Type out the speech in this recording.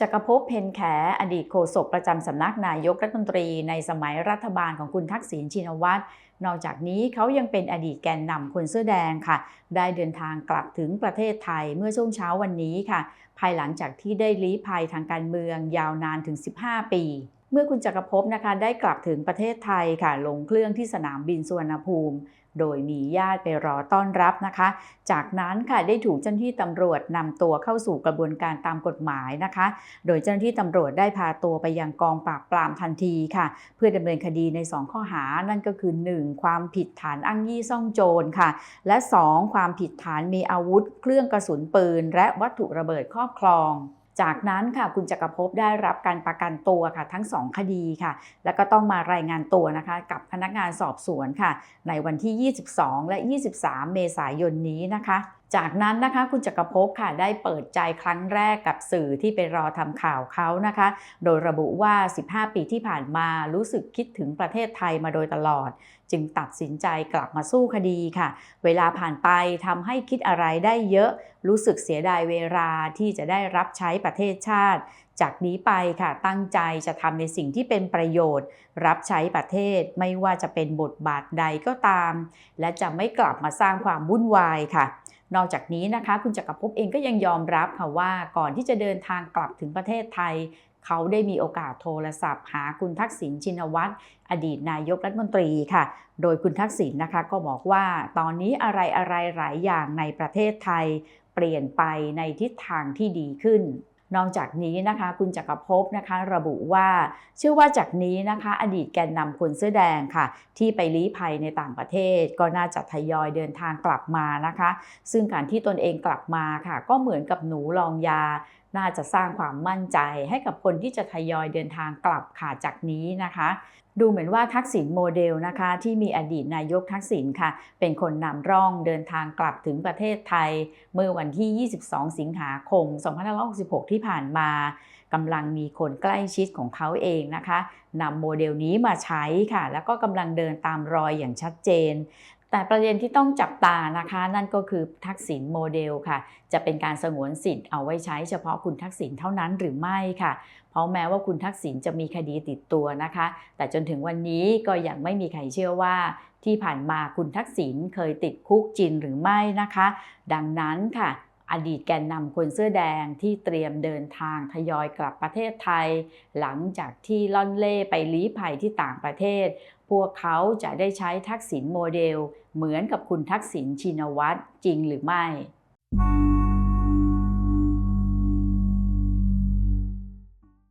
จักรภพเพนแขอดีตโฆษกประจำสำนักนายกรัฐมนตรีในสมัยรัฐบาลของคุณทักษิณชินวัตร นอกจากนี้เขายังเป็นอดีตแกนนำคนเสื้อแดงค่ะ ได้เดินทางกลับถึงประเทศไทยเมื่อช่วงเช้าวันนี้ค่ะ ภายหลังจากที่ได้ลี้ภัยทางการเมืองยาวนานถึง 15 ปี เมื่อคุณจักรภพนะคะได้กลับถึงประเทศไทยค่ะ ลงเครื่องที่สนามบินสุวรรณภูมิ โดยมีญาติไปรอต้อนรับนะคะ จากนั้นค่ะได้ถูกเจ้าหน้าที่ตำรวจนำตัวเข้าสู่กระบวนการตามกฎหมายนะคะ โดยเจ้าหน้าที่ตำรวจได้พาตัวไปยังกองปราบปรามทันทีค่ะ เพื่อดำเนินคดีใน 2 ข้อหานั่นก็คือ 1. ความผิดฐานอ้างยี่ซ่องโจรค่ะ และ 2. ความผิดฐานมีอาวุธ เครื่องกระสุนปืน และวัตถุระเบิดครอบครอง จากนั้นค่ะคุณจักรภพได้รับการประกันตัวค่ะทั้ง 2 คดีค่ะ แล้วก็ต้องมารายงานตัวนะคะ กับพนักงานสอบสวนค่ะ ในวันที่ 22 และ 23 เมษายนนี้นะคะ จากนั้นนะคะคุณจักรภพค่ะได้เปิดใจครั้งแรกกับสื่อที่ไปรอทำข่าวเขานะคะ โดยระบุว่า 15 ปีที่ผ่านมารู้สึกคิดถึงประเทศไทยมาโดยตลอด จึงตัดสินใจกลับมาสู้คดีค่ะ เวลาผ่านไปทำให้คิดอะไรได้เยอะ รู้สึกเสียดายเวลาที่จะได้รับใช้ประเทศชาติ จากนี้ไปค่ะตั้งใจจะทำในสิ่งที่เป็นประโยชน์ รับใช้ประเทศไม่ว่าจะเป็นบทบาทใดก็ตาม และจะไม่กลับมาสร้างความวุ่นวายค่ะ นอกจากนี้นะคะคุณจักรภพเองก็ยังยอมรับค่ะว่าก่อนที่จะเดินทางกลับถึงประเทศไทย เขาได้มีโอกาสโทรศัพท์ หาคุณทักษิณชินวัตรอดีตนายกรัฐมนตรีค่ะ โดยคุณทักษิณนะคะก็บอกว่าตอนนี้อะไรอะไรหลายอย่างในประเทศไทย เปลี่ยนไปในทิศทางที่ดีขึ้น นอกจากนี้นะคะ คุณจักรภพนะคะ ระบุว่า เชื่อว่าจากนี้นะคะ อดีตแกนนำคนเสื้อแดงค่ะ ที่ไปลี้ภัยในต่างประเทศ ก็น่าจะทยอยเดินทางกลับมานะคะ ซึ่งการที่ตนเองกลับมาค่ะ ก็เหมือนกับหนูลองยา น่าจะสร้างความมั่นใจให้กับคนที่จะทยอยเดินทางกลับค่ะจากนี้นะคะ ดูเหมือนว่าทักษิณโมเดลนะคะ ที่มีอดีตนายกทักษิณค่ะ เป็นคนนำร่องเดินทางกลับถึงประเทศไทย เมื่อวันที่ 22 สิงหาคม 2566 ที่ผ่านมากำลังมีคนใกล้ชิดของเขาเองนะคะนำโมเดลนี้มาใช้ค่ะ แล้วก็กำลังเดินตามรอยอย่างชัดเจน แต่ประเด็นที่ต้องจับตานะคะ นั่นก็คือทักษิณโมเดลค่ะ จะเป็นการสงวนสิทธิ์เอาไว้ใช้เฉพาะคุณทักษิณเท่านั้นหรือไม่ค่ะ เพราะแม้ว่าคุณทักษิณจะมีคดีติดตัวนะคะ แต่จนถึงวันนี้ก็ยังไม่มีใครเชื่อว่าที่ผ่านมาคุณทักษิณเคยติดคุกจริงหรือไม่นะคะ ดังนั้นค่ะ อดีตแกนนำคนเสื้อแดงที่เตรียมเดินทางทยอยกลับประเทศไทย หลังจากที่ล่อนเล่ไปลี้ภัยที่ต่างประเทศ พวกเขาจะได้ใช้ทักษิณโมเดล เหมือนกับคุณทักษิณชินวัตรจริงหรือไม่